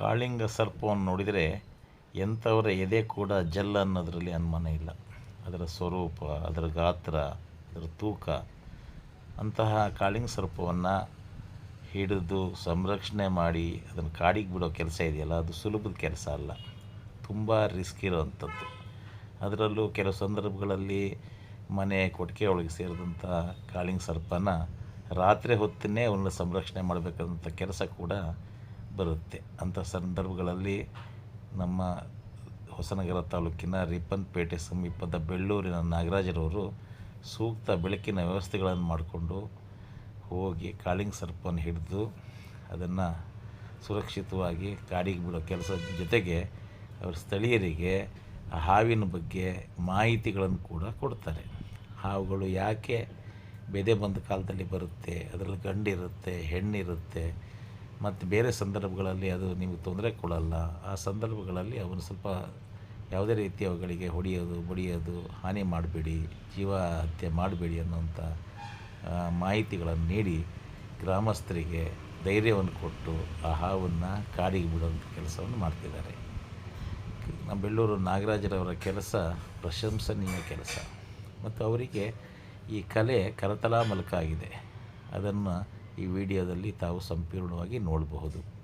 ಕಾಳಿಂಗ ಸರ್ಪವನ್ನು ನೋಡಿದರೆ ಎಂಥವರ ಎದೆ ಕೂಡ ಜಲ್ಲ ಅನ್ನೋದರಲ್ಲಿ ಅನುಮಾನ ಇಲ್ಲ. ಅದರ ಸ್ವರೂಪ, ಅದರ ಗಾತ್ರ, ಅದರ ತೂಕ, ಅಂತಹ ಕಾಳಿಂಗ ಸರ್ಪವನ್ನು ಹಿಡಿದು ಸಂರಕ್ಷಣೆ ಮಾಡಿ ಅದನ್ನು ಕಾಡಿಗೆ ಬಿಡೋ ಕೆಲಸ ಇದೆಯಲ್ಲ, ಅದು ಸುಲಭದ ಕೆಲಸ ಅಲ್ಲ. ತುಂಬ ರಿಸ್ಕ್ ಇರೋವಂಥದ್ದು. ಅದರಲ್ಲೂ ಕೆಲವು ಸಂದರ್ಭಗಳಲ್ಲಿ ಮನೆ ಕೊಟ್ಟಿಗೆ ಒಳಗೆ ಸೇರಿದಂಥ ಕಾಳಿಂಗ ಸರ್ಪನ ರಾತ್ರಿ ಹೊತ್ತನ್ನೇ ಅವನ್ನ ಸಂರಕ್ಷಣೆ ಮಾಡಬೇಕಾದಂಥ ಕೆಲಸ ಕೂಡ ಬರುತ್ತೆ. ಅಂಥ ಸಂದರ್ಭಗಳಲ್ಲಿ ನಮ್ಮ ಹೊಸನಗರ ತಾಲೂಕಿನ ರಿಪ್ಪನ್ಪೇಟೆ ಸಮೀಪದ ಬೆಳ್ಳೂರಿನ ನಾಗರಾಜರವರು ಸೂಕ್ತ ಬೆಳಕಿನ ವ್ಯವಸ್ಥೆಗಳನ್ನು ಮಾಡಿಕೊಂಡು ಹೋಗಿ ಕಾಳಿಂಗ ಸರ್ಪವನ್ನು ಹಿಡಿದು ಅದನ್ನು ಸುರಕ್ಷಿತವಾಗಿ ಕಾಡಿಗೆ ಬಿಡೋ ಕೆಲಸ ಜೊತೆಗೆ ಅವರು ಸ್ಥಳೀಯರಿಗೆ ಆ ಹಾವಿನ ಬಗ್ಗೆ ಮಾಹಿತಿಗಳನ್ನು ಕೂಡ ಕೊಡ್ತಾರೆ. ಹಾವುಗಳು ಯಾಕೆ ಬೆದೆ ಬಂದ ಕಾಲದಲ್ಲಿ ಬರುತ್ತೆ, ಅದರಲ್ಲಿ ಗಂಡಿರುತ್ತೆ, ಹೆಣ್ಣಿರುತ್ತೆ ಮತ್ತು ಬೇರೆ ಸಂದರ್ಭಗಳಲ್ಲಿ ಅದು ನಿಮಗೆ ತೊಂದರೆ ಕೊಡಲ್ಲ. ಆ ಸಂದರ್ಭಗಳಲ್ಲಿ ಅವನು ಸ್ವಲ್ಪ ಯಾವುದೇ ರೀತಿ ಅವುಗಳಿಗೆ ಹೊಡೆಯೋದು, ಬಡಿಯೋದು, ಹಾನಿ ಮಾಡಬೇಡಿ ಜೀವ ಹತ್ಯೆ ಮಾಡಬೇಡಿ ಅನ್ನುವಂಥ ಮಾಹಿತಿಗಳನ್ನು ನೀಡಿ ಗ್ರಾಮಸ್ಥರಿಗೆ ಧೈರ್ಯವನ್ನು ಕೊಟ್ಟು ಆ ಹಾವನ್ನು ಕಾಡಿಗೆ ಬಿಡುವಂಥ ಕೆಲಸವನ್ನು ಮಾಡ್ತಿದ್ದಾರೆ. ನಮ್ಮ ಬೆಳ್ಳೂರು ನಾಗರಾಜರವರ ಕೆಲಸ ಪ್ರಶಂಸನೀಯ ಕೆಲಸ. ಮತ್ತು ಅವರಿಗೆ ಈ ಕಲೆ ಕರತಲಾ ಮಲಕ ಆಗಿದೆ ಅದನ್ನು ಈ ವಿಡಿಯೋದಲ್ಲಿ ತಾವು ಸಂಪೂರ್ಣವಾಗಿ ನೋಡಬಹುದು.